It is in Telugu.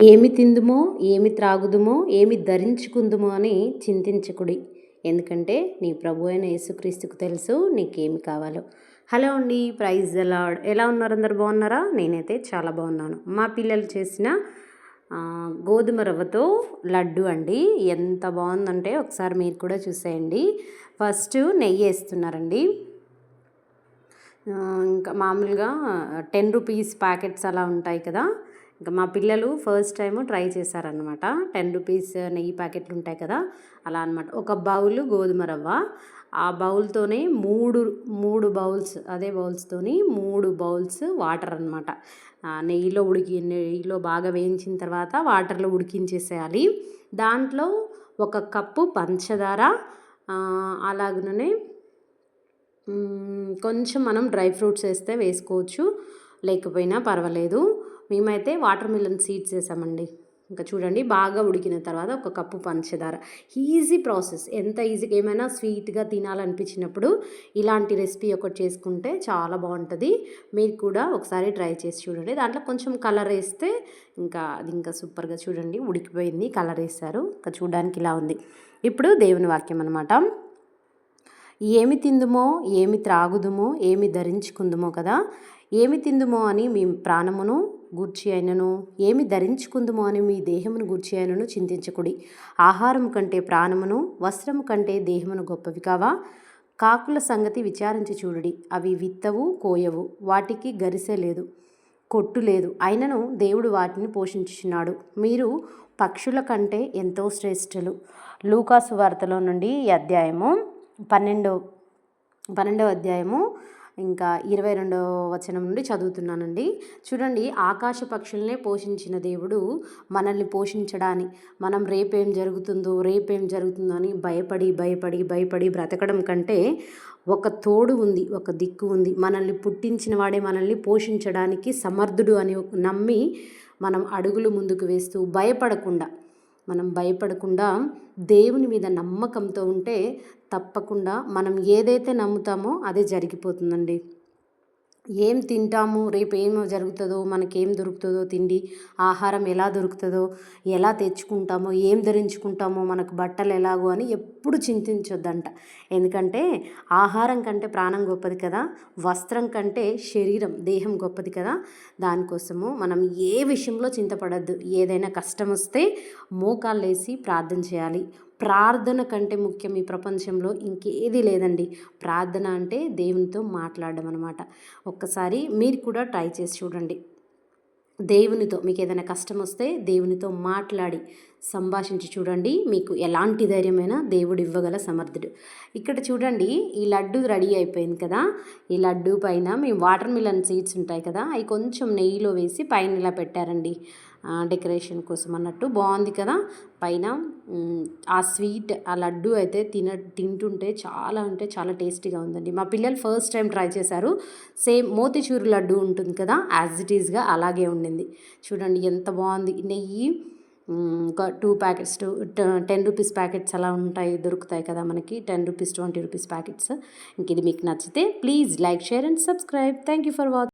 ఏమి తిందుమో ఏమి త్రాగుదుమో ఏమి ధరించుకుందుమో అని చింతించకుడి. ఎందుకంటే నీ ప్రభు అయిన యేసుక్రీస్తుకు తెలుసు నీకేమి కావాలో. హలో అండి ప్రైజ్ ఎలా ఎలా ఉన్నారు అందరు? బాగున్నారా? నేనైతే చాలా బాగున్నాను. మా పిల్లలు చేసిన గోధుమ రవ్వతో లడ్డు అండి. ఎంత బాగుందంటే ఒకసారి మీరు కూడా చూసేయండి. ఫస్ట్ నెయ్యి వేస్తున్నారండి. ఇంకా మామూలుగా టెన్ రూపీస్ ప్యాకెట్స్ అలా ఉంటాయి కదా. ఇంకా మా పిల్లలు ఫస్ట్ టైం ట్రై చేశారనమాట టెన్ రూపీస్ నెయ్యి ప్యాకెట్లు ఉంటాయి కదా అలా అనమాట ఒక బౌల్ గోధుమ రవ్వ ఆ బౌల్తోనే మూడు మూడు బౌల్స్ అదే బౌల్స్తోని మూడు బౌల్స్ వాటర్ అనమాట నెయ్యిలో ఉడికి నెయ్యిలో బాగా వేయించిన తర్వాత వాటర్లో ఉడికించేసేయాలి. దాంట్లో ఒక కప్పు పంచదార అలాగనే కొంచెం మనం డ్రై ఫ్రూట్స్ వేస్తే వేసుకోవచ్చు. లేకపోయినా పర్వాలేదు. మేమైతే వాటర్ మిలన్ సీడ్స్ వేసామండి. ఇంకా చూడండి బాగా ఉడికిన తర్వాత ఒక కప్పు పంచదార. Easy process. ఎంత ఈజీగా ఏమైనా స్వీట్గా తినాలనిపించినప్పుడు ఇలాంటి రెసిపీ ఒకటి చేసుకుంటే చాలా బాగుంటుంది. మీరు కూడా ఒకసారి ట్రై చేసి చూడండి. దాంట్లో కొంచెం కలర్ వేస్తే ఇంకా అది ఇంకా సూపర్గా చూడండి ఉడికిపోయింది కలర్ వేస్తారు ఇంకా చూడడానికి ఇలా ఉంది. ఇప్పుడు దేవుని వాక్యం అనమాట ఏమి తిందుమో ఏమి త్రాగుదుమో ఏమి ధరించుకుందుమో కదా ఏమి తిందుమో అని మీ ప్రాణమును గూర్చి అయినను ఏమి ధరించుకుందుమో అని మీ దేహమును గూర్చి అయినను చింతించకుడి. ఆహారం కంటే ప్రాణమును వస్త్రము కంటే దేహమును గొప్పవి కావా? కాకుల సంగతి విచారించి చూడుడి. అవి విత్తవు కోయవు వాటికి గరిసె లేదు కొట్టు లేదు. అయినను దేవుడు వాటిని పోషించుచున్నాడు. మీరు పక్షుల కంటే ఎంతో శ్రేష్ఠులు. లూకాసు వార్తలో నుండి అధ్యాయము పన్నెండో పన్నెండవ అధ్యాయము ఇంకా ఇరవై రెండవ వచనం నుండి చదువుతున్నానండి. చూడండి ఆకాశ పక్షులనే పోషించిన దేవుడు మనల్ని పోషించడాన్ని మనం రేపేం జరుగుతుందో రేపేం జరుగుతుందో అని భయపడి భయపడి భయపడి బ్రతకడం కంటే ఒక తోడు ఉంది ఒక దిక్కు ఉంది. మనల్ని పుట్టించిన వాడే మనల్ని పోషించడానికి సమర్థుడు అని నమ్మి మనం అడుగులు ముందుకు వేస్తూ భయపడకుండా మనం భయపడకుండా దేవుని మీద నమ్మకంతో ఉంటే తప్పకుండా మనం ఏదైతే నమ్ముతామో అదే జరిగిపోతుందండి. ఏం తింటాము? రేపు ఏం జరుగుతుందో? మనకేం దొరుకుతుందో తిండి? ఆహారం ఎలా దొరుకుతుందో? ఎలా తెచ్చుకుంటామో? ఏం ధరించుకుంటామో? మనకు బట్టలు ఎలాగో అని ఎప్పుడు చింతించొద్దంట. ఎందుకంటే ఆహారం కంటే ప్రాణం గొప్పది కదా. వస్త్రం కంటే శరీరం దేహం గొప్పది కదా. దానికోసము మనం ఏ విషయంలో చింతపడద్దు. ఏదైనా కష్టం వస్తే మోకాళ్ళు వేసి ప్రార్థన చేయాలి. ప్రార్థన కంటే ముఖ్యం ఈ ప్రపంచంలో ఇంకేది లేదండి. ప్రార్థన అంటే దేవునితో మాట్లాడడం అనమాట ఒక్కసారి మీరు కూడా ట్రై చేసి చూడండి. దేవునితో మీకు ఏదైనా కష్టం వస్తే దేవునితో మాట్లాడి సంభాషించి చూడండి మీకు ఎలాంటి ధైర్యమైనా దేవుడు ఇవ్వగల సమర్థుడు. ఇక్కడ చూడండి ఈ లడ్డు రెడీ అయిపోయింది కదా. ఈ లడ్డు పైన మేము వాటర్ మిలన్ సీడ్స్ ఉంటాయి కదా అవి కొంచెం నెయ్యిలో వేసి పైన ఇలా పెట్టారండి. డెకరేషన్ కోసం అన్నట్టు బాగుంది కదా. పైన ఆ స్వీట్ ఆ లడ్డు అయితే తిన తింటుంటే చాలా అంటే చాలా టేస్టీగా ఉందండి. మా పిల్లలు ఫస్ట్ టైం ట్రై చేశారు. సేమ్ మోతిచూరు లడ్డు ఉంటుంది కదా యాజ్ ఇట్ ఈస్గా అలాగే ఉండింది. చూడండి ఎంత బాగుంది. నెయ్యి ఒక two packets two ten rupees packets అలా ఉంటాయి దొరుకుతాయి కదా మనకి. Ten rupees twenty rupees packets ఇంక ఇది మీకు నచ్చితే please like share and subscribe thank you for watching